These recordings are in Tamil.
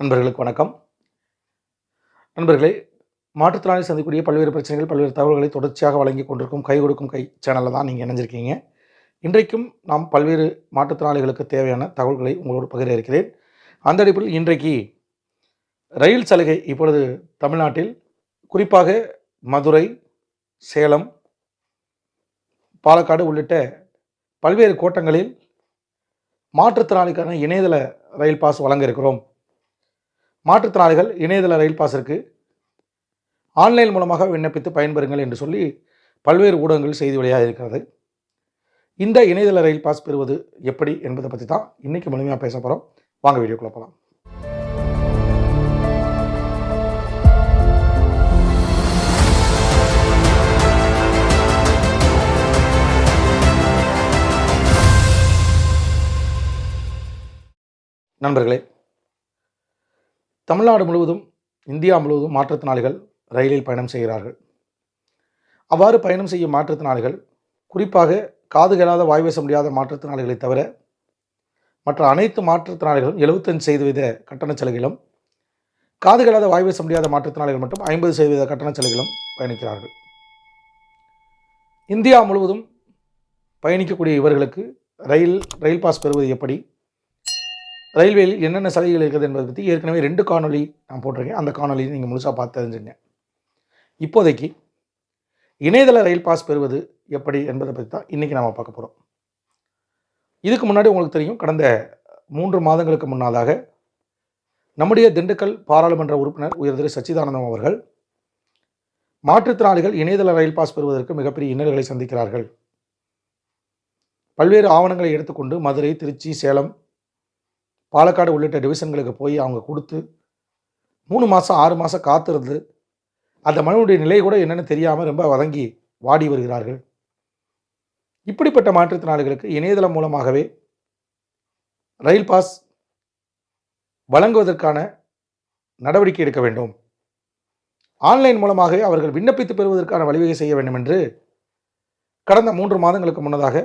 நண்பர்களுக்கு வணக்கம். நண்பர்களே மாற்றுத்திறனாளி சந்திக்கக்கூடிய பல்வேறு பிரச்சனைகள் பல்வேறு தகவல்களை தொடர்ச்சியாக வழங்கி கொண்டிருக்கும் கை கொடுக்கும் கை சேனலில் தான் நீங்கள் இணைஞ்சிருக்கீங்க. இன்றைக்கும் நாம் பல்வேறு மாற்றுத்திறனாளிகளுக்கு தேவையான தகவல்களை உங்களோடு பகிர இருக்கிறேன். அந்த அடிப்படையில் இன்றைக்கு ரயில் சலுகை இப்பொழுது தமிழ்நாட்டில் குறிப்பாக மதுரை சேலம் பாலக்காடு உள்ளிட்ட பல்வேறு கோட்டங்களில் மாற்றுத்திறனாளிக்கான இணையதள ரயில் பாஸ் வழங்க இருக்கிறோம். மாற்றுத்திறனாளிகள் இணையதள ரயில் பாஸிற்கு ஆன்லைன் மூலமாக விண்ணப்பித்து பயன்பெறுங்கள் என்று சொல்லி பல்வேறு ஊடகங்கள் செய்தி வெளியாக இருக்கிறது. இந்த இணையதள ரயில் பாஸ் பெறுவது எப்படி என்பதை பற்றி தான் இன்றைக்கி முழுமையாக பேச போகிறோம் வாங்க வீடியோக்குள்ள போகலாம் நண்பர்களே தமிழ்நாடு முழுவதும் இந்தியா முழுவதும் மாற்றுத்திறனாளிகள் ரயிலில் பயணம் செய்கிறார்கள். அவ்வாறு பயணம் செய்யும் மாற்றுத்திறனாளிகள் குறிப்பாக காது கேளாத வாய் முடியாத மாற்றுத்திறனாளிகளை தவிர மற்ற அனைத்து மாற்றுத்திறனாளிகளும் எழுபத்தஞ்சு சதவீத கட்டணச் சலுகையிலும் காது கேளாத வாய் முடியாத மாற்றுத்திறனாளிகள் மட்டும் ஐம்பது சதவீத கட்டணச் சலுகையிலும் பயணிக்கிறார்கள். இந்தியா முழுவதும் பயணிக்கக்கூடிய இவர்களுக்கு ரயில் ரயில் பாஸ் பெறுவது எப்படி? ரயில்வேயில் என்னென்ன சலுகைகள் இருக்குது என்பதை பற்றி ஏற்கனவே ரெண்டு காணொளி நான் போட்டிருக்கேன். அந்த காணொலியை நீங்கள் முழுசாக பார்த்து தெரிஞ்சுங்க. இப்போதைக்கு இணையதள ரயில் பாஸ் பெறுவது எப்படி என்பதை பற்றி தான் இன்றைக்கி நாம் பார்க்க போகிறோம் இதுக்கு முன்னாடி உங்களுக்கு தெரியும் கடந்த மூன்று மாதங்களுக்கு முன்னதாக நம்முடைய திண்டுக்கல் பாராளுமன்ற உறுப்பினர் உயர் திரு சச்சிதானந்தம் அவர்கள் மாற்றுத்திறனாளிகள் இணையதள ரயில் பாஸ் பெறுவதற்கு மிகப்பெரிய இன்னல்களை சந்திக்கிறார்கள். பல்வேறு ஆவணங்களை எடுத்துக்கொண்டு மதுரை திருச்சி சேலம் பாலக்காடு உள்ளிட்ட டிவிஷன்களுக்கு போய் அவங்க கொடுத்து மூணு மாதம் ஆறு மாதம் காத்திருந்து அந்த மனுடைய நிலை கூட என்னென்னு தெரியாமல் ரொம்ப வதங்கி வாடி வருகிறார்கள். இப்படிப்பட்ட மாற்றுத்திறனாளிகளுக்கு இணையதளம் மூலமாகவே ரயில் பாஸ் வழங்குவதற்கான நடவடிக்கை எடுக்க வேண்டும். ஆன்லைன் மூலமாகவே அவர்கள் விண்ணப்பித்து பெறுவதற்கான வழிவகை செய்ய வேண்டும் என்று கடந்த மூன்று மாதங்களுக்கு முன்னதாக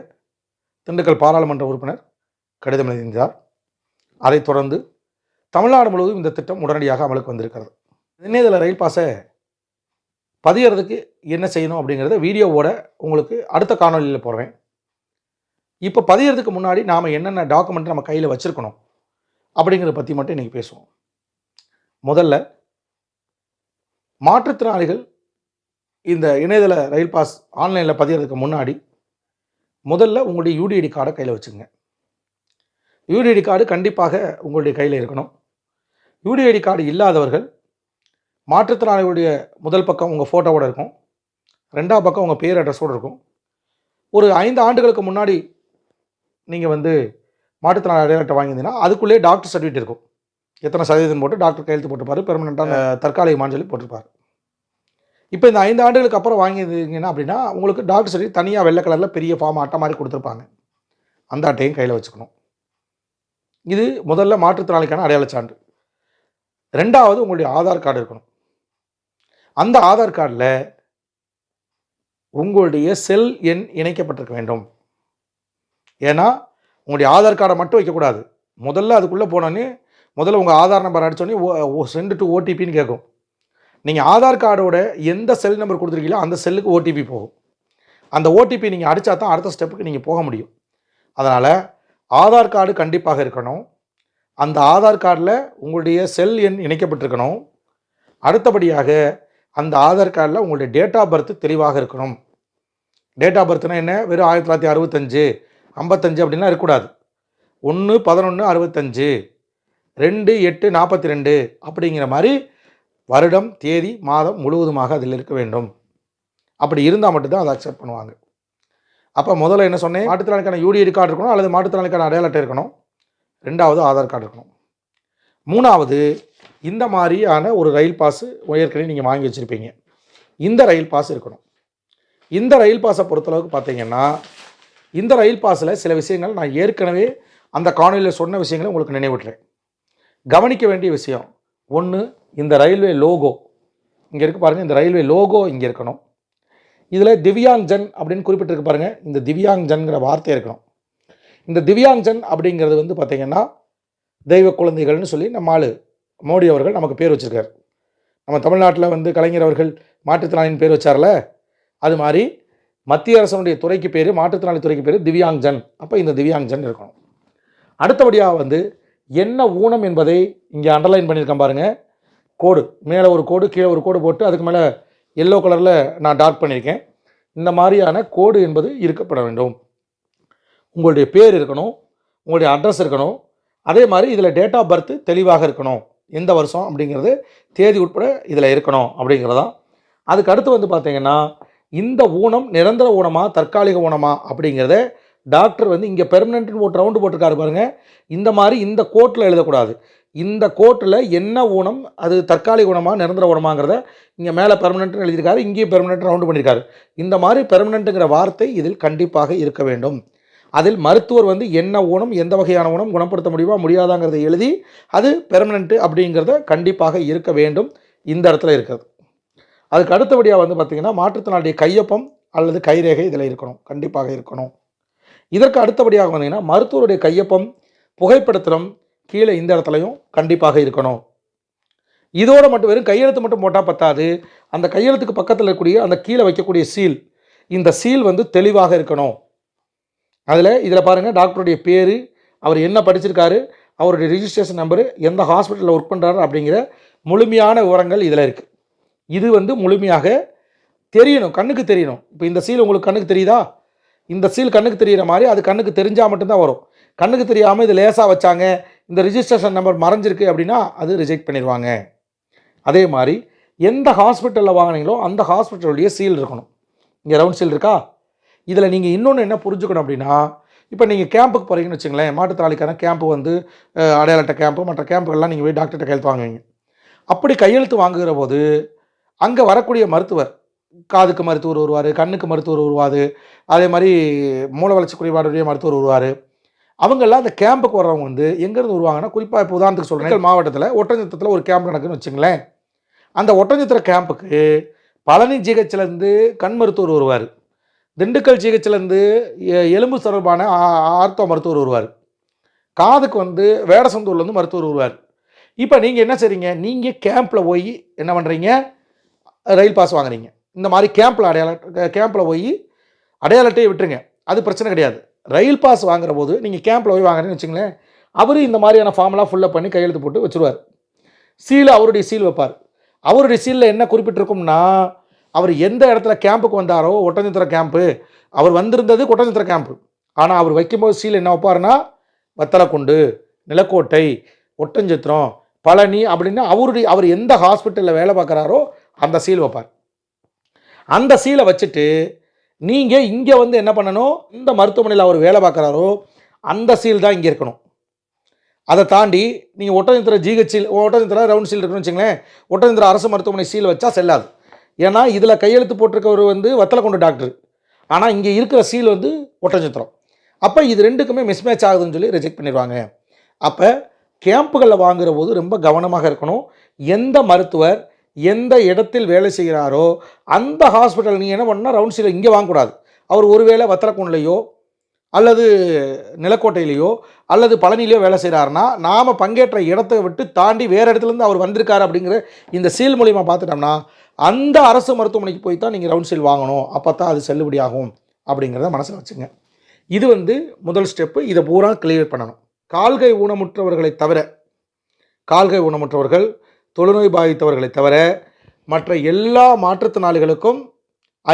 திண்டுக்கல் பாராளுமன்ற உறுப்பினர் கடிதம் எழுதியிருந்தார். அதைத் தொடர்ந்து தமிழ்நாடு முழுவதும் இந்த திட்டம் உடனடியாக அமலுக்கு வந்திருக்கிறது. இணையதள ரயில் பாஸை பதியறதுக்கு என்ன செய்யணும் அப்படிங்கிறத வீடியோவோட உங்களுக்கு அடுத்த காணொலியில் போடுறேன். இப்போ பதிகிறதுக்கு முன்னாடி நாம் என்னென்ன டாக்குமெண்ட் நம்ம கையில் வச்சுருக்கணும் அப்படிங்கிறத பற்றி மட்டும் இன்றைக்கி பேசுவோம். முதல்ல மாற்றுத்திறனாளிகள் இந்த இணையதள ரயில் பாஸ் ஆன்லைனில் பதியறதுக்கு முன்னாடி முதல்ல உங்களுடைய யூடிஐடி கார்டை கையில் வச்சுங்க யூடிஐடி கார்டு கண்டிப்பாக உங்களுடைய கையில் இருக்கணும். யூடிஐடி கார்டு இல்லாதவர்கள் மாற்றுத்திறனாளிகளுடைய முதல் பக்கம் உங்கள் ஃபோட்டோவோட இருக்கும். ரெண்டாவது பக்கம் உங்கள் பேர் அட்ரஸோடு இருக்கும். ஒரு ஐந்து ஆண்டுகளுக்கு முன்னாடி நீங்கள் வந்து மாற்றுத்திறனாளி அடையாள அட்டை வாங்கியிருந்தீங்கன்னா அதுக்குள்ளேயே டாக்டர் சர்டிஃபிகேட் இருக்கும். எத்தனை சதவீதம் போட்டு டாக்டர் கையெழுத்து போட்டிருப்பாரு பெர்மனெண்ட்டாக தற்காலிகமான்னு சொல்லி போட்டிருப்பார். இப்போ இந்த ஐந்து ஆண்டுகளுக்கு அப்புறம் வாங்கியிருந்தீங்கன்னா அப்படின்னா உங்களுக்கு டாக்டர் சர்டிஃபிகேட் தனியாக வெள்ளை கலரில் பெரிய ஃபார்ம் அட்டை மாதிரி கொடுத்துருப்பாங்க. அந்த அட்டையும் கையில் வச்சுக்கணும். இது முதல்ல மாற்றுத்திறனாளிக்கான அடையாள சான்று. ரெண்டாவது உங்களுடைய ஆதார் கார்டு இருக்கணும். அந்த ஆதார் கார்டில் உங்களுடைய செல் எண் இணைக்கப்பட்டிருக்க வேண்டும். ஏன்னா உங்களுடைய ஆதார் கார்டை மட்டும் வைக்கக்கூடாது முதல்ல அதுக்குள்ளே போனோன்னே முதல்ல உங்கள் ஆதார் நம்பர் அடித்தோடனே சென்டு டு ஓடிபின்னு கேட்கும். நீங்கள் ஆதார் கார்டோட எந்த செல் நம்பர் கொடுத்துருக்கீங்களோ அந்த செல்லுக்கு ஓடிபி போகும். அந்த ஓடிபி நீங்கள் அடித்தா தான் அடுத்த ஸ்டெப்புக்கு நீங்கள் போக முடியும். அதனால் ஆதார் கார்டு கண்டிப்பாக இருக்கணும். அந்த ஆதார் கார்டில் உங்களுடைய செல் எண் இணைக்கப்பட்டிருக்கணும். அடுத்தபடியாக அந்த ஆதார் கார்டில் உங்களுடைய டேட் ஆஃப் பர்த் தெளிவாக இருக்கணும். டேட் ஆஃப் பர்த்னா என்ன? வெறும் ஆயிரத்தி தொள்ளாயிரத்தி அறுபத்தஞ்சு ஐம்பத்தஞ்சு அப்படின்லாம் இருக்கக்கூடாது. ஒன்று பதினொன்று அறுபத்தஞ்சு ரெண்டு எட்டு நாற்பத்தி ரெண்டு அப்படிங்கிற மாதிரி வருடம் தேதி மாதம் முழுவதுமாக அதில் இருக்க வேண்டும். அப்படி இருந்தால் மட்டும்தான் அதை அக்செப்ட் பண்ணுவாங்க. அப்போ முதல்ல என்ன சொன்னேன்? மாற்றுத்திறனுக்கான யூடிஐடி கார்டு இருக்கணும் அல்லது மாற்றுத்திறனுக்கான அடையாள அட்டை இருக்கணும். ரெண்டாவது ஆதார் கார்டு இருக்கணும். மூணாவது இந்த மாதிரியான ஒரு ரயில் பாஸு ஏற்கனவே நீங்கள் வாங்கி வச்சுருப்பீங்க. இந்த ரயில் பாஸ் இருக்கணும். இந்த ரயில் பாஸை பொறுத்தளவுக்கு பார்த்தீங்கன்னா இந்த ரயில் பாஸில் சில விஷயங்கள் நான் ஏற்கனவே அந்த காணொலியில் சொன்ன விஷயங்களை உங்களுக்கு நினைவுட்டுறேன். கவனிக்க வேண்டிய விஷயம் ஒன்று இந்த ரயில்வே லோகோ இங்கே இருக்கு பாருங்கள் இந்த ரயில்வே லோகோ இங்கே இருக்கணும். இதில் திவ்யாங் ஜன் அப்படின்னு குறிப்பிட்டிருக்கு பாருங்கள் இந்த திவ்யாங் ஜன்கிற வார்த்தை இருக்கணும். இந்த திவ்யாங் ஜன் அப்படிங்கிறது வந்து பார்த்திங்கன்னா தெய்வ குழந்தைகள்னு சொல்லி நம்ம ஆள் மோடி அவர்கள் நமக்கு பேர் வச்சுருக்கார். நம்ம தமிழ்நாட்டில் வந்து கலைஞர் அவர்கள் மாற்றுத்திறனாளியின் பேர் வச்சார்ல அது மாதிரி மத்திய அரசனுடைய துறைக்கு பேர் மாற்றுத்திறனாளி துறைக்கு பேர் திவ்யாங்ஜன் அப்போ இந்த திவ்யாங்ஜன் இருக்கணும். அடுத்தபடியாக வந்து என்ன ஊனம் என்பதை இங்கே அண்டர்லைன் பண்ணியிருக்கேன் பாருங்கள் கோடு மேலே ஒரு கோடு கீழே ஒரு கோடு போட்டு அதுக்கு மேலே எல்லோ கலரில் நான் டார்க் பண்ணியிருக்கேன் இந்த மாதிரியான கோடு என்பது இருக்கப்பட வேண்டும். உங்களுடைய பேர் இருக்கணும் உங்களுடைய அட்ரஸ் இருக்கணும். அதே மாதிரி இதில் டேட் ஆஃப் பர்த் தெளிவாக இருக்கணும். எந்த வருஷம் அப்படிங்கிறது தேதி உட்பட இதில் இருக்கணும் அப்படிங்கிறதான் அதுக்கு அடுத்து வந்து பார்த்திங்கன்னா இந்த ஊனம் நிரந்தர ஊனமாக தற்காலிக ஊனமா அப்படிங்கிறத டாக்டர் வந்து இங்கே பெர்மனெண்ட்னு ஒரு ரவுண்டு போட்டிருக்காரு பாருங்கள் இந்த மாதிரி இந்த கோட்டில் எழுதக்கூடாது. இந்த கோட்டில் என்ன ஊனம் அது தற்காலிக ஊனமாக நிரந்தர ஊனமாங்கிறத இங்கே மேலே பெர்மனெண்ட்னு எழுதியிருக்காரு இங்கேயும் பெர்மனெண்ட் ரவுண்டு பண்ணியிருக்காரு. இந்த மாதிரி பெர்மனெண்ட்டுங்கிற வார்த்தை இதில் கண்டிப்பாக இருக்க வேண்டும். அதில் மருத்துவர் வந்து என்ன ஊனம் எந்த வகையான ஊனம் குணப்படுத்த முடியுமா முடியாதாங்கிறத எழுதி அது பெர்மனெண்ட்டு அப்படிங்கிறத கண்டிப்பாக இருக்க வேண்டும். இந்த இடத்துல இருக்கிறது. அதுக்கு அடுத்தபடியாக வந்து பார்த்திங்கன்னா மாற்றுத்திறனாளிய கையொப்பம் அல்லது கைரேகை இதில் இருக்கணும். கண்டிப்பாக இருக்கணும். இதற்கு அடுத்தபடியாக வந்தீங்கன்னா மருத்துவருடைய கையொப்பம் புகைப்படத்திலும் கீழே இந்த இடத்துலையும் கண்டிப்பாக இருக்கணும். இதோடு மட்டும் வெறும் கையெழுத்து மட்டும் போட்டால் பத்தாது. அந்த கையெழுத்துக்கு பக்கத்தில் இருக்கக்கூடிய அந்த கீழே வைக்கக்கூடிய சீல் இந்த சீல் வந்து தெளிவாக இருக்கணும். அதில் இதில் பாருங்கள் டாக்டருடைய பேர் அவர் என்ன படிச்சிருக்காரு அவருடைய ரிஜிஸ்ட்ரேஷன் நம்பரு எந்த ஹாஸ்பிட்டலில் ஒர்க் பண்ணுறாரு அப்படிங்கிற முழுமையான விவரங்கள் இதில் இருக்குது இது வந்து முழுமையாக தெரியணும் கண்ணுக்கு தெரியணும். இப்போ இந்த சீல் உங்களுக்கு கண்ணுக்கு தெரியுதா? இந்த சீல் கண்ணுக்கு தெரிகிற மாதிரி அது கண்ணுக்கு தெரிஞ்சால் மட்டும்தான் வரும். கண்ணுக்கு தெரியாமல் இது லேசாக வச்சாங்க இந்த ரிஜிஸ்ட்ரேஷன் நம்பர் மறைஞ்சிருக்கு அப்படின்னா அது ரிஜெக்ட் பண்ணிடுவாங்க. அதே மாதிரி எந்த ஹாஸ்பிட்டலில் வாங்கினீங்களோ அந்த ஹாஸ்பிட்டலுடைய சீல் இருக்கணும். இங்கே ரவுண்ட் சீல் இருக்கா? இதில் நீங்கள் இன்னொன்று என்ன புரிஞ்சுக்கணும் அப்படின்னா இப்போ நீங்கள் கேம்புக்கு போகிறீங்கன்னு வச்சுங்களேன் மாற்றுத்திறனாளிக்கான கேம்ப்பு வந்து அடையாளட்ட அடையாள அட்டை கேம்ப்பு மற்ற கேம்புகள்லாம் நீங்கள் போய் டாக்டர்கிட்ட கையெழுத்து வாங்குவீங்க. அப்படி கையெழுத்து வாங்குகிற போது அங்கே வரக்கூடிய மருத்துவர் காதுக்கு மருத்துவர் வருவார் கண்ணுக்கு மருத்துவர் வருவார் அதே மாதிரி மூல வளர்ச்சி குறைபாடுடைய மருத்துவர் வருவார். அவங்கெல்லாம் அந்த கேம்புக்கு வர்றவங்க வந்து எங்கேருந்து வருவாங்கன்னா குறிப்பாக இப்போ உதாரணத்துக்கு சொல்கிறேன் மாவட்டத்தில் ஒட்டஞ்சத்திரத்தில் ஒரு கேம்ப் நடக்குதுன்னு வச்சுங்களேன் அந்த ஒட்டஞ்சத்திர கேம்புக்கு பழனி ஜிஹெச்லேருந்து கண் மருத்துவர் வருவார். திண்டுக்கல் ஜிஹெச்லேருந்து எலும்பு தொடர்பான ஆர்த்தோ மருத்துவர் வருவார். காதுக்கு வந்து வேடசந்தூர்லேருந்து மருத்துவர் வருவார். இப்போ நீங்கள் என்ன செய்றீங்க? நீங்கள் கேம்பில் போய் என்ன பண்ணுறீங்க ரயில் பாஸ் வாங்குறீங்க. இந்த மாதிரி கேம்பில் அடையாள கேம்பில் போய் அடையாள அட்டையை விட்டுருங்க. அது பிரச்சனை கிடையாது. ரயில் பாஸ் வாங்குற போது நீங்கள் கேம்பில் போய் வாங்குறேன்னு வச்சுங்களேன் அவர் இந்த மாதிரியான ஃபார்ம்லாம் ஃபுல்லப் பண்ணி கையெழுத்து போட்டு வச்சுருவார். சீல் அவருடைய சீல் வைப்பார். அவருடைய சீலில் என்ன குறிப்பிட்டிருக்கும்னா அவர் எந்த இடத்துல கேம்புக்கு வந்தாரோ ஒட்டஞ்சத்திர கேம்ப்பு அவர் வந்திருந்தது ஒட்டஞ்சத்திர கேம்ப்பு ஆனால் அவர் வைக்கும்போது சீல் என்ன வைப்பாருன்னா வத்தலக்குண்டு நிலக்கோட்டை ஒட்டஞ்சத்திரம் பழனி அப்படின்னு அவருடைய அவர் எந்த ஹாஸ்பிட்டலில் வேலை பார்க்குறாரோ அந்த சீல் வைப்பார். அந்த சீலை வச்சுட்டு நீங்கள் இங்கே வந்து என்ன பண்ணணும்? இந்த மருத்துவமனையில் அவர் வேலை பார்க்குறாரோ அந்த சீல் தான் இங்கே இருக்கணும். அதை தாண்டி நீங்கள் ஒட்டஞ்சத்திர ஜிஹெச்சில் ஒட்டஞ்சத்திர ரவுண்ட் சீல் இருக்குன்னு வச்சுங்களேன் ஒட்டஞ்சத்திர அரசு மருத்துவமனை சீல் வச்சா செல்லாது. ஏன்னா இதில் கையெழுத்து போட்டிருக்கவர் வந்து வத்தலக்குண்டு டாக்டர். ஆனால் இங்கே இருக்கிற சீல் வந்து ஒட்டஞ்சத்திரம் அப்போ இது ரெண்டுக்குமே மிஸ்மேட்ச் ஆகுதுன்னு சொல்லி ரிஜெக்ட் பண்ணிடுவாங்க. அப்போ கேம்புகளில் வாங்குகிற போது ரொம்ப கவனமாக இருக்கணும். எந்த மருத்துவர் எந்த இடத்தில் வேலை செய்கிறாரோ அந்த ஹாஸ்பிட்டல் நீங்கள் என்ன பண்ணால் ரவுண்ட் சீல் இங்கே வாங்கக்கூடாது. அவர் ஒருவேளை வத்தலக்குண்டுலையோ அல்லது நிலக்கோட்டையிலையோ அல்லது பழனிலையோ வேலை செய்கிறாருன்னா நாம் பங்கேற்ற இடத்தை விட்டு தாண்டி வேறு இடத்துலேருந்து அவர் வந்திருக்காரு அப்படிங்கிற இந்த சீல் மூலிமா பார்த்துட்டோம்னா அந்த அரசு மருத்துவமனைக்கு போய் தான் நீங்கள் ரவுண்ட் சீல் வாங்கணும். அப்போ தான் அது செல்லுபடியாகும் அப்படிங்கிறத மனசில் வச்சுங்க. இது வந்து முதல் ஸ்டெப்பு இதை பூரா கிளியர் பண்ணணும். கால்கை ஊனமுற்றவர்களை தவிர கால்கை ஊனமுற்றவர்கள் தொழுநோய் பாதித்தவர்களை தவிர மற்ற எல்லா மாற்றுத்திறனாளிகளுக்கும்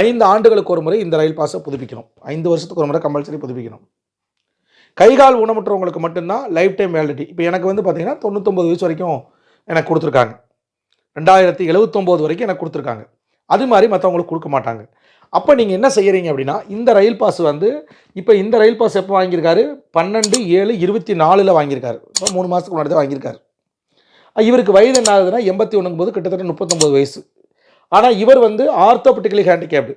ஐந்து ஆண்டுகளுக்கு ஒரு முறை இந்த ரயில் பாஸை புதுப்பிக்கணும். ஐந்து வருஷத்துக்கு ஒரு முறை கம்பல்சரி புதுப்பிக்கணும். கைகால் ஊனமுற்றவங்களுக்கு மட்டும்தான் லைஃப் டைம் வேலிடிட்டி. இப்போ எனக்கு வந்து பார்த்தீங்கன்னா தொண்ணூத்தொம்பது வயசு வரைக்கும் எனக்கு கொடுத்துருக்காங்க. ரெண்டாயிரத்தி எழுபத்தொம்போது வரைக்கும் எனக்கு கொடுத்துருக்காங்க. அது மாதிரி மற்றவங்களுக்கு கொடுக்க மாட்டாங்க. அப்போ நீங்கள் என்ன செய்கிறீங்க அப்படின்னா இந்த ரயில் பாஸ் வந்து இப்போ இந்த ரயில் பாஸ் எப்போ வாங்கியிருக்காரு? பன்னெண்டு ஏழு இருபத்தி நாலில் வாங்கியிருக்காரு. இப்போ மூணு மாதத்துக்கு முன்னாடி தான் வாங்கியிருக்காரு. இவருக்கு வயது என்ன ஆகுதுன்னா எண்பத்தி ஒன்றுங்கும் போது கிட்டத்தட்ட முப்பத்தொம்போது வயசு. ஆனால் இவர் வந்து ஆர்த்தோபெட்டிக்கலி ஹேண்டிகேப்டு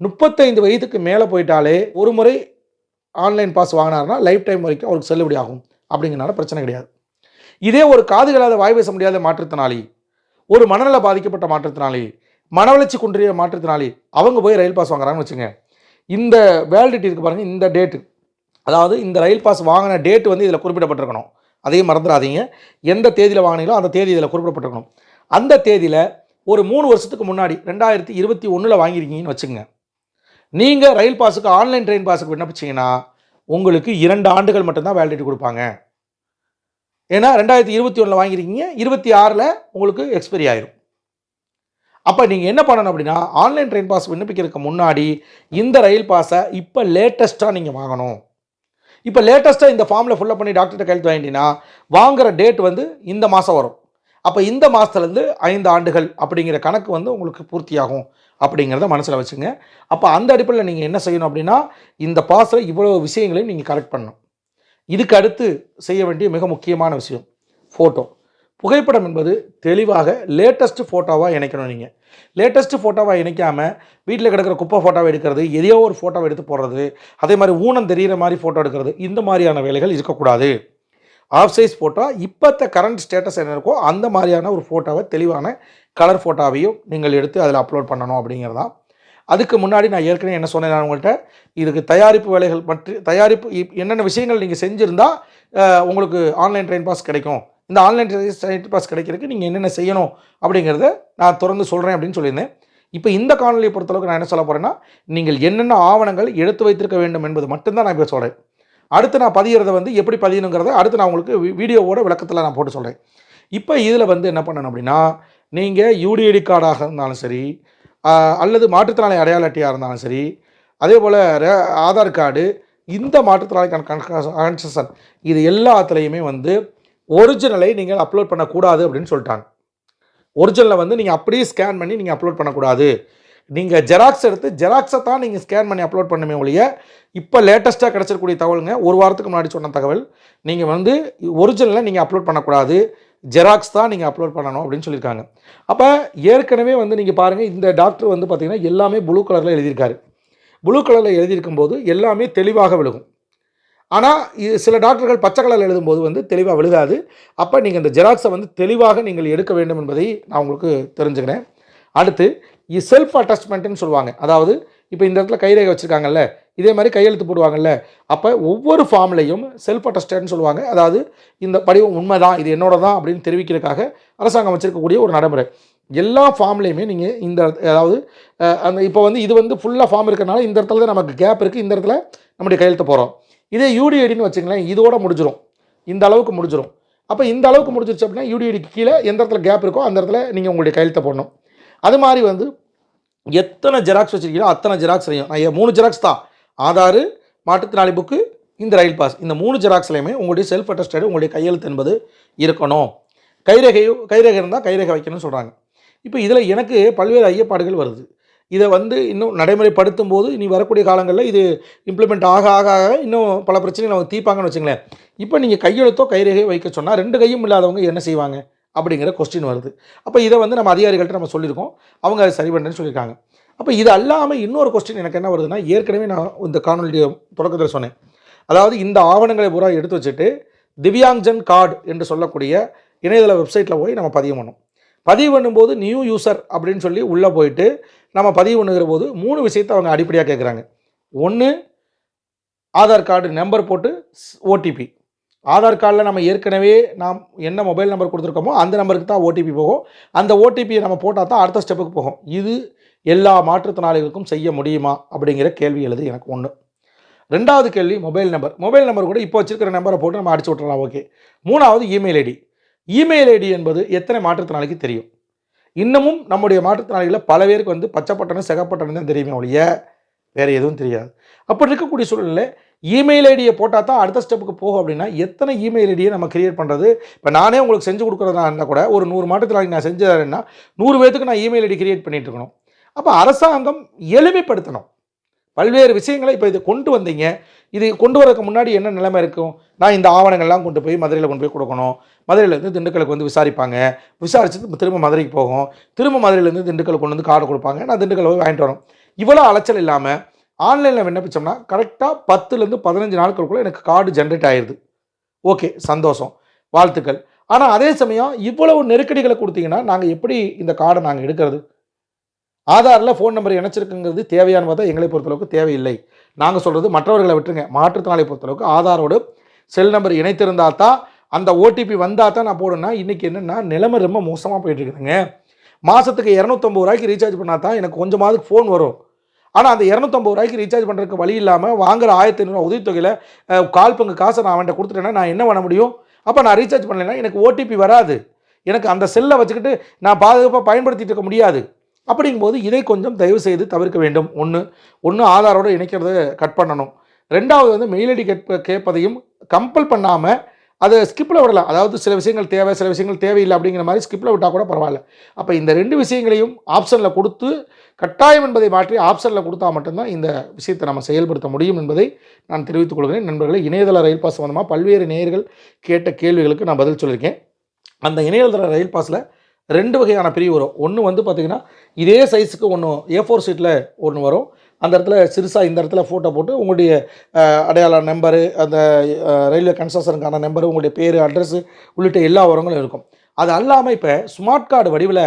முப்பத்தைந்து வயதுக்கு மேலே போயிட்டாலே ஒரு முறை ஆன்லைன் பாஸ் வாங்கினார்னா லைஃப் டைம் வரைக்கும் அவருக்கு செல்லுபடி ஆகும். அப்படிங்கிறனால பிரச்சனை கிடையாது. இதே ஒரு காது கேளாத வாய் பேச முடியாத மாற்றுத்திறனாளி ஒரு மனநல பாதிக்கப்பட்ட மாற்றுத்திறனாளி மனவளர்ச்சி குன்றிய மாற்றுத்திறனாளி அவங்க போய் ரயில் பாஸ் வாங்குறாங்கன்னு வச்சுங்க இந்த வேலிடிட்டி இருக்கு பாருங்கள் இந்த டேட்டு அதாவது இந்த ரயில் பாஸ் வாங்கின டேட் வந்து இதில் குறிப்பிடப்பட்டிருக்கணும். அதையும் மறந்துடாதீங்க. எந்த தேதியில் வாங்கினீங்களோ அந்த தேதி இதில் குறிப்பிடப்பட்டிருக்கணும். அந்த தேதியில் ஒரு மூணு வருஷத்துக்கு முன்னாடி ரெண்டாயிரத்தி இருபத்தி ஒன்றில் வாங்கியிருக்கீங்கன்னு வச்சுங்க நீங்கள் ரயில் பாஸுக்கு ஆன்லைன் ட்ரெயின் பாஸுக்கு விண்ணப்பிச்சீங்கன்னா உங்களுக்கு இரண்டு ஆண்டுகள் மட்டும்தான் வேலிடிட்டி கொடுப்பாங்க. ஏன்னா ரெண்டாயிரத்தி இருபத்தி ஒன்றில் வாங்கியிருக்கீங்க இருபத்தி ஆறில் உங்களுக்கு எக்ஸ்பைரி ஆயிரும். அப்போ நீங்கள் என்ன பண்ணணும் அப்படின்னா ஆன்லைன் ட்ரெயின் பாஸ் விண்ணப்பிக்கிறதுக்கு முன்னாடி இந்த ரயில் பாஸை இப்போ லேட்டஸ்ட்டாக நீங்கள் வாங்கணும். இப்போ லேட்டஸ்ட்டாக இந்த ஃபார்மில் ஃபுல்லப் பண்ணி டாக்டர்கிட்ட கையெழுத்து வாங்கிட்டீங்கன்னா வாங்குற டேட் வந்து இந்த மாதம் வரும். அப்போ இந்த மாதத்துலேருந்து ஐந்து ஆண்டுகள் அப்படிங்கிற கணக்கு வந்து உங்களுக்கு பூர்த்தியாகும் அப்படிங்கிறத மனசில் வச்சுங்க. அப்போ அந்த அடிப்படையில் நீங்கள் என்ன செய்யணும் அப்படின்னா இந்த பாஸில் இவ்வளோ விஷயங்களையும் நீங்கள் கரெக்ட் பண்ணணும். இதுக்கு அடுத்து செய்ய வேண்டிய மிக முக்கியமான விஷயம் ஃபோட்டோ புகைப்படம் என்பது தெளிவாக லேட்டஸ்ட் ஃபோட்டோவாக இணைக்கணும் நீங்கள் லேட்டஸ்ட் ஃபோட்டோவாக இணைக்காமல் வீட்டில் கிடக்கிற குப்பை ஃபோட்டோவை எடுக்கிறது எதையோ ஒரு ஃபோட்டோவை எடுத்து போடுறது அதே மாதிரி ஊனம் தெரிகிற மாதிரி ஃபோட்டோ எடுக்கிறது இந்த மாதிரியான வேலைகள் இருக்கக்கூடாது. ஆஃப் சைஸ் ஃபோட்டோ இப்போத்த கரண்ட் ஸ்டேட்டஸ் என்ன இருக்கோ அந்த மாதிரியான ஒரு ஃபோட்டோவை தெளிவான கலர் ஃபோட்டோவையும் நீங்கள் எடுத்து அதில் அப்லோட் பண்ணணும் அப்படிங்கிறதான் அதுக்கு முன்னாடி நான் ஏற்கனவே என்ன சொன்னேன் நான் உங்கள்கிட்ட இதுக்கு தயாரிப்பு வேலைகள் பற்றி தயாரிப்பு இப்- என்னென்ன விஷயங்கள் நீங்கள் செஞ்சுருந்தா உங்களுக்கு ஆன்லைன் ட்ரெயின் பாஸ் கிடைக்கும். இந்த ஆன்லைன் ட்ரெயின் பாஸ் கிடைக்கிறதுக்கு நீங்கள் என்னென்ன செய்யணும் அப்படிங்கிறத நான் தொடர்ந்து சொல்கிறேன் அப்படின்னு சொல்லியிருந்தேன் இப்போ இந்த காணொலியை பொறுத்தளவுக்கு நான் என்ன சொல்ல போகிறேன்னா நீங்கள் என்னென்ன ஆவணங்கள் எடுத்து வைத்திருக்க வேண்டும் என்பது மட்டும்தான் நான் இப்போ சொல்கிறேன் அடுத்து நான் பதிகிறத வந்து எப்படி பதியணுங்கிறத அடுத்து நான் உங்களுக்கு வீடியோவோட விளக்கத்தில் நான் போட்டு சொல்கிறேன் இப்போ இதில் வந்து என்ன பண்ணணும் அப்படின்னா நீங்கள் யூடிஐடி கார்டாக இருந்தாலும் சரி அல்லது மாற்றுத்திறனாளி அடையாள அட்டையாக இருந்தாலும் சரி அதே போல் ஆதார் கார்டு இந்த மாற்றுத்திறனாளிக்கான கன்செஷன் இது எல்லாத்துலேயுமே வந்து ஒரிஜினலை நீங்கள் அப்லோட் பண்ணக்கூடாது அப்படின்னு சொல்லிட்டாங்க. ஒரிஜினலை வந்து நீங்கள் அப்படியே ஸ்கேன் பண்ணி நீங்கள் அப்லோட் பண்ணக்கூடாது. நீங்கள் ஜெராக்ஸ் எடுத்து ஜெராக்ஸை தான் நீங்கள் ஸ்கேன் பண்ணி அப்லோட் பண்ணுமே ஒழிய இப்போ லேட்டஸ்ட்டாக கிடச்சிருக்கூடிய தகவலுங்க ஒரு வாரத்துக்கு முன்னாடி சொன்ன தகவல் நீங்கள் வந்து ஒரிஜினலை நீங்கள் அப்லோட் பண்ணக்கூடாது. ஜெராக்ஸ் தான் நீங்கள் அப்லோட் பண்ணணும் அப்படின்னு சொல்லியிருக்காங்க. அப்போ ஏற்கனவே வந்து நீங்கள் பாருங்கள் இந்த டாக்டர் வந்து பார்த்திங்கன்னா எல்லாமே ப்ளூ கலரில் எழுதியிருக்காரு. ப்ளூ கலரில் எழுதியிருக்கும் போது எல்லாமே தெளிவாக விழுகும். ஆனால் இது சில டாக்டர்கள் பச்சை கலரில் எழுதும்போது வந்து தெளிவாக விழுகாது. அப்போ நீங்கள் இந்த ஜெராக்ஸை வந்து தெளிவாக நீங்கள் எடுக்க வேண்டும் என்பதை நான் உங்களுக்கு தெரிஞ்சுக்கிறேன். அடுத்து செல்ஃப் அட்டாச்மெண்ட்டுன்னு சொல்லுவாங்க. அதாவது இப்போ இந்த இடத்துல கைரேகை வச்சுருக்காங்கல்ல இதே மாதிரி கையெழுத்து போடுவாங்கல்ல அப்போ ஒவ்வொரு ஃபார்ம்லையும் செல்ஃப் அட்டஸ்டட்னு சொல்லுவாங்க. அதாவது இந்த படிவம் உண்மை தான் இது என்னோட தான் அப்படின்னு தெரிவிக்கிறதுக்காக அரசாங்கம் வச்சிருக்கக்கூடிய ஒரு நடைமுறை. எல்லா ஃபார்ம்லேயுமே நீங்கள் இந்த அதாவது அந்த இப்போ வந்து இது வந்து ஃபுல்லாக ஃபார்ம் இருக்கிறனால இந்த இடத்துல தான் நமக்கு கேப் இருக்குது இந்த இடத்துல நம்முடைய கையெழுத்து போகிறோம் இதே யூடிஐடின்னு வச்சுங்களேன் இதோட முடிஞ்சிடும் இந்த அளவுக்கு முடிஞ்சிடும் அப்போ இந்த அளவுக்கு முடிஞ்சிருச்சு அப்படின்னா யூடிஐடிக்கு கீழே எந்த இடத்துல கேப் இருக்கோ அந்த இடத்துல நீங்கள் உங்களுடைய கையெழுத்தை போடணும். அது மாதிரி வந்து எத்தனை ஜெராக்ஸ் வச்சிருக்கீங்களோ அத்தனை ஜெராக்ஸ் செய்யும் நான் மூணு ஜெராக்ஸ் தான். ஆதார் மாற்றுத்திறனாளி புக்கு இந்த ரயில் பாஸ் இந்த மூணு ஜெராக்ஸ்லையுமே உங்களுடைய செல்ஃப் அட்டஸ்டடு உங்களுடைய கையெழுத்து என்பது இருக்கணும். கைரேகையோ கைரேகை இருந்தால் கைரேகை வைக்கணும்னு சொல்கிறாங்க இப்போ இதில் எனக்கு பல்வேறு ஐயப்பாடுகள் வருது. இதை வந்து இன்னும் நடைமுறைப்படுத்தும் போது இனி வரக்கூடிய காலங்களில் இது இம்ப்ளிமெண்ட் ஆக ஆக ஆக இன்னும் பல பிரச்சனைகள் அவங்க தீர்ப்பாங்கன்னு வச்சுங்களேன். இப்போ நீங்கள் கையெழுத்தோ கைரேகையோ வைக்க சொன்னால் ரெண்டு கையும் இல்லாதவங்க என்ன செய்வாங்க? அப்படிங்கிற கொஸ்டின் வருது. அப்போ இதை வந்து நம்ம அதிகாரிகள்ட்ட நம்ம சொல்லியிருக்கோம். அவங்க அதை சரி பண்ணுறேன்னு சொல்லியிருக்காங்க. அப்போ இது அல்லாமல் இன்னொரு கொஸ்டின் எனக்கு என்ன வருதுன்னா ஏற்கனவே நான் இந்த காணொலிய தொடக்கத்தில் சொன்னேன். அதாவது இந்த ஆவணங்களை பூரா எடுத்து வச்சுட்டு திவ்யாங்ஜன் கார்டு என்று சொல்லக்கூடிய இணையதள வெப்சைட்டில் போய் நம்ம பதிவு பண்ணோம் பதிவு பண்ணும்போது நியூ யூசர் அப்படின்னு சொல்லி உள்ளே போயிட்டு நம்ம பதிவு பண்ணுகிற போது மூணு விஷயத்தை அவங்க அடிப்படையாக கேட்குறாங்க ஒன்று ஆதார் கார்டு நம்பர் போட்டு ஓடிபி ஆதார் கார்டில் நம்ம ஏற்கனவே நாம் என்ன மொபைல் நம்பர் கொடுத்துருக்கோமோ அந்த நம்பருக்கு தான் ஓடிபி போகும். அந்த ஓடிபியை நம்ம போட்டால் தான் அடுத்த ஸ்டெப்புக்கு போகும். இது எல்லா மாற்றுத்திறனாளிகளுக்கும் செய்ய முடியுமா அப்படிங்கிற கேள்வி எழுது எனக்கு ஒன்று ரெண்டாவது கேள்வி மொபைல் நம்பர் மொபைல் நம்பர் கூட இப்போ வச்சுருக்கிற நம்பரை போட்டு நம்ம அடிச்சு விட்றலாம் ஓகே மூணாவது இமெயில் ஐடி இமெயில் ஐடி என்பது எத்தனை மாற்றுத்திறனாளிக்கு தெரியும்? இன்னமும் நம்முடைய மாற்றுத்திறனாளிகளில் பல பேருக்கு வந்து பச்சைப்பட்டனும் சிகப்பட்டனும் தான் தெரியுமே ஒழிய வேறு எதுவும் தெரியாது. அப்படி இருக்கக்கூடிய சூழ்நிலை இமெயில் ஐடியை போட்டால் தான் அடுத்த ஸ்டெப்புக்கு போகும் அப்படின்னா எத்தனை இமெயில் ஐடியை நம்ம கிரியேட் பண்ணுறது இப்போ நானே உங்களுக்கு செஞ்சு கொடுக்குறதா இருந்தால் கூட ஒரு நூறு மாற்றுத்திறனாளி நான் செஞ்சேன்னா நூறு பேத்துக்கு நான் இமெயில் ஐடி கிரியேட் பண்ணிகிட்டு இருக்கணும். அப்போ அரசாங்கம் எளிமைப்படுத்தணும். பல்வேறு விஷயங்களை இப்போ இதை கொண்டு வந்தீங்க. இது கொண்டு வரதுக்கு முன்னாடி என்ன நிலைமை இருக்கும்? நான் இந்த ஆவணங்கள்லாம் கொண்டு போய் மதுரையில் கொண்டு போய் கொடுக்கணும். மதுரையிலேருந்து திண்டுக்கலுக்கு வந்து விசாரிப்பாங்க. விசாரித்து திரும்ப மதுரைக்கு போகும். திரும்ப மதுரையிலேருந்து திண்டுக்கல் கொண்டு வந்து கார்டு கொடுப்பாங்க. நான் திண்டுக்கல் போய் வாங்கிட்டு வரோம் இவ்வளோ அலைச்சல் இல்லாமல் ஆன்லைனில் விண்ணப்பித்தோம்னா கரெக்டாக பத்துலேருந்து பதினஞ்சு நாட்களுக்குள்ளே எனக்கு கார்டு ஜென்ரேட் ஆயிடுது ஓகே சந்தோஷம். வாழ்த்துக்கள். ஆனால் அதே சமயம் இவ்வளவு நெருக்கடிகளை கொடுத்தீங்கன்னா நாங்கள் எப்படி இந்த கார்டை நாங்கள் எடுக்கிறது? ஆதாரில் ஃபோன் நம்பர் இணைச்சிருக்குங்கிறது தேவையானது தான் எங்களை பொறுத்தளவுக்கு தேவையில்லை. நாங்கள் சொல்கிறது மற்றவர்களை விட்டுருங்க. மாற்றுத்திறனாளி பொறுத்தளவுக்கு ஆதாரோடு செல் நம்பர் இணைத்திருந்தால் தான் அந்த ஓடிபி வந்தால் தான் நான் போடணும்னா இன்றைக்கி என்னென்னா நிலைமை ரொம்ப மோசமாக போயிட்டு இருக்குதுங்க மாதத்துக்கு இரநூத்தம்பது ரூபாய்க்கு ரீசார்ஜ் பண்ணால் தான் எனக்கு கொஞ்சமாவது ஃபோன் வரும். ஆனால் அந்த இரநூத்தம்பது ரூபாய்க்கு ரீசார்ஜ் பண்ணுறதுக்கு வழி இல்லாமல் வாங்குற ஆயிரத்தி ஐநூறு உதவித்தொகையில் கால் பங்கு காசை நான் அவன்கிட்ட கொடுத்துட்டேன்னா நான் என்ன பண்ண முடியும்? அப்போ நான் ரீசார்ஜ் பண்ணலைன்னா எனக்கு ஓடிபி வராது. எனக்கு அந்த செல்லை வச்சுக்கிட்டு நான் பாதுகாப்பாக பயன்படுத்திட்டு இருக்க முடியாது. அப்படிங்கும்போது இதை கொஞ்சம் தயவு செய்து தவிர்க்க வேண்டும். ஒன்று ஒன்று ஆதாரோடு இணைக்கிறத கட் பண்ணணும். ரெண்டாவது வந்து மெயில் ஐடி கேட்ப கேட்பதையும் கம்பல் பண்ணாமல் அதை ஸ்கிப்பில் விடலாம். அதாவது சில விஷயங்கள் தேவை சில விஷயங்கள் தேவையில்லை அப்படிங்கிற மாதிரி ஸ்கிப்பில் விட்டால் கூட பரவாயில்ல. அப்போ இந்த ரெண்டு விஷயங்களையும் ஆப்ஷனில் கொடுத்து கட்டாயம் என்பதை மாற்றி ஆப்ஷனில் கொடுத்தா மட்டும்தான் இந்த விஷயத்தை நம்ம செயல்படுத்த முடியும் என்பதை நான் தெரிவித்துக் கொள்கிறேன். நண்பர்களை இணையதள ரயில் பாஸ் சம்மந்தமாக பல்வேறு நேயர்கள் கேட்ட கேள்விகளுக்கு நான் பதில் சொல்லியிருக்கேன். அந்த இணையதள ரயில் பாஸில் ரெண்டு வகையான பிரிவு வரும். ஒன்று வந்து பார்த்திங்கன்னா இதே சைஸுக்கு ஒன்று ஏ ஃபோர் சீட்டில் ஒன்று வரும். அந்த இடத்துல சிறுசாக இந்த இடத்துல ஃபோட்டோ போட்டு உங்களுடைய அடையாள நம்பரு அந்த ரயில்வே கன்ஸ்ட்ரக்ஷனுக்கான நம்பரு உங்களுடைய பேர் அட்ரஸ்ஸு உள்ளிட்ட எல்லா உரங்களும் இருக்கும். அது அல்லாமல் இப்போ ஸ்மார்ட் கார்டு வடிவில்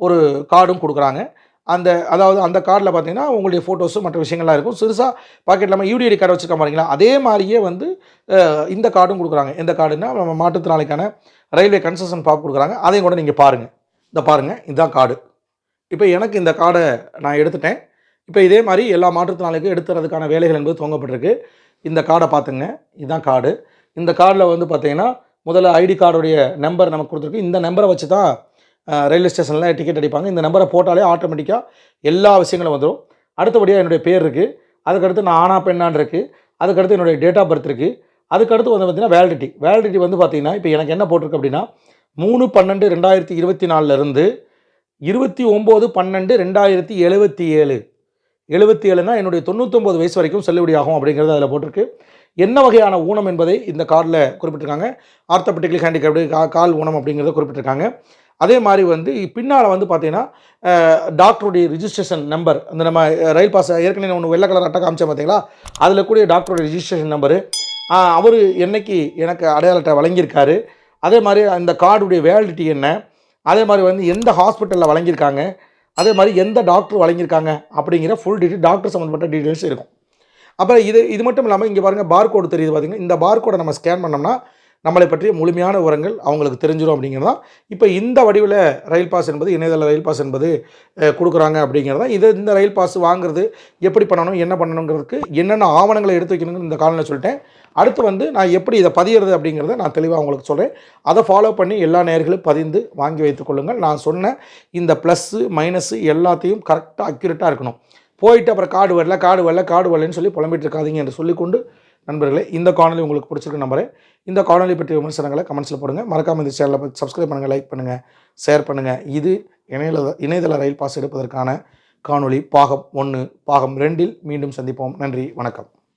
ஒரு கார்டும் கொடுக்குறாங்க. அந்த அதாவது அந்த கார்டில் பார்த்தீங்கன்னா உங்களுடைய ஃபோட்டோஸும் மற்ற விஷயங்கள்லாம் இருக்கும். சிறுசாக பாக்கெட் இல்லாமல் யூடிஐடி கார்டு வச்சுருக்க மாதிரிங்களா அதே மாதிரியே வந்து இந்த கார்டும் கொடுக்குறாங்க. எந்த கார்டுன்னா நம்ம மாற்றுத்திறனாளிக்கான ரயில்வே கன்செஷன் பாப் கொடுக்குறாங்க. அதையும் கூட நீங்கள் பாருங்கள் இந்த பாருங்கள் இதுதான் கார்டு. இப்போ எனக்கு இந்த கார்டை நான் எடுத்துட்டேன். இப்போ இதே மாதிரி எல்லா மாற்றுத்திறனாளிக்கும் எடுத்துறதுக்கான வேலைகள் என்பது துவங்கப்பட்டிருக்கு. இந்த கார்டை பார்த்துங்க இதுதான் கார்டு. இந்த கார்டில் வந்து பார்த்தீங்கன்னா முதல்ல ஐடி கார்டுடைய நம்பர் நமக்கு கொடுத்துருக்கு. இந்த நம்பரை வச்சு தான் ரயில்வே ஸ்டேஷனில் டிக்கெட் அடிப்பாங்க. இந்த நம்பரை போட்டாலே ஆட்டோமேட்டிக்காக எல்லா விஷயங்களும் வந்துடும் அடுத்தபடியாக என்னுடைய பேர் இருக்குது அதுக்கடுத்து நான் ஆனா பெண்ணான் இருக்குது அதுக்கடுத்து என்னுடைய டேட் ஆஃப் பர்த் இருக்குது அதுக்கடுத்து வந்து பார்த்தீங்கன்னா வேலிடிட்டி வேலிடிட்டி வந்து பார்த்திங்கன்னா இப்போ எனக்கு என்ன போட்டிருக்கு அப்படின்னா மூணு பன்னெண்டு ரெண்டாயிரத்தி இருபத்தி நாலுலேருந்து இருபத்தி ஒம்பது பன்னெண்டு ரெண்டாயிரத்தி எழுபத்தி ஏழு. எழுபத்தி ஏழுனா என்னுடைய தொண்ணூத்தொம்பது வயசு வரைக்கும் செல்லுபடியாகும் அப்படிங்கிறது அதில் போட்டிருக்கு. என்ன வகையான ஊனம் என்பதை இந்த கார்டில் குறிப்பிட்டிருக்காங்க. ஆர்த்தபெட்டிக்கல் ஹேண்டிகேப்டு கா கால் ஊனம் அப்படிங்கிறத குறிப்பிட்டிருக்காங்க. அதே மாதிரி வந்து பின்னால் வந்து பார்த்தீங்கன்னா டாக்டருடைய ரிஜிஸ்ட்ரேஷன் நம்பர் அந்த நம்ம ரயில் பாஸ் ஏற்கனவே ஒன்று வெள்ளை கலர் அட்டை காமிச்சேன் பார்த்தீங்களா அதில் கூடிய டாக்டருடைய ரிஜிஸ்ட்ரேஷன் நம்பரு. அவர் என்னைக்கு எனக்கு அடையாள அட்டை வழங்கியிருக்காரு. அதே மாதிரி அந்த கார்டுடைய வேலிடிட்டி என்ன? அதே மாதிரி வந்து எந்த ஹாஸ்பிட்டலில் வழங்கியிருக்காங்க? அதே மாதிரி எந்த டாக்டர் வழங்கியிருக்காங்க? அப்படிங்கிற ஃபுல் டீட்டெயில் டாக்டர் சம்மந்தப்பட்ட டீட்டெயில்ஸ் இருக்கும். அப்புறம் இது இது மட்டும் இல்லாமல் இங்கே பாருங்கள் பார்கோடு தெரியுது பார்த்தீங்கன்னா இந்த பார்கோடை நம்ம ஸ்கேன் பண்ணோம்னா நம்மளை பற்றிய முழுமையான விவரங்கள் அவங்களுக்கு தெரிஞ்சிடும் அப்படிங்கிறது தான் இப்போ இந்த வடிவில் ரயில் பாஸ் என்பது இணையதள ரயில் பாஸ் என்பது கொடுக்குறாங்க அப்படிங்கிறது தான் இது இந்த ரயில் பாஸ் வாங்குறது எப்படி பண்ணணும் என்ன பண்ணணுங்கிறதுக்கு என்னென்ன ஆவணங்களை எடுத்து வைக்கணுங்கிற இந்த காலத்தில் சொல்லிட்டேன். அடுத்து வந்து நான் எப்படி இதை பதியிறது அப்படிங்கிறத நான் தெளிவாக உங்களுக்கு சொல்கிறேன் அதை ஃபாலோ பண்ணி எல்லா நேர்களும் பதிந்து வாங்கி வைத்துக் கொள்ளுங்கள். நான் சொன்ன இந்த ப்ளஸ்ஸு மைனஸு எல்லாத்தையும் கரெக்டாக அக்யூரேட்டாக இருக்கணும். போயிட்டு அப்புறம் காடு வரல காடு வரல காடு வரலன்னு சொல்லி புலம்பிட்டு இருக்காதீங்க என்று சொல்லிக்கொண்டு நண்பர்களே இந்த காணொலி உங்களுக்கு பிடிச்சிருக்கு நம்பரே இந்த காணொலி பற்றிய விமர்சனங்களை கமெண்ட்ஸில் போடுங்க. மறக்காமல் இந்த சேனலை சப்ஸ்கிரைப் பண்ணுங்கள் லைக் பண்ணுங்கள் ஷேர் பண்ணுங்கள் இது இணையதள இணையதள ரயில் பாஸ் எடுப்பதற்கான காணொளி பாகம் ஒன்று பாகம் ரெண்டில் மீண்டும் சந்திப்போம். நன்றி வணக்கம்.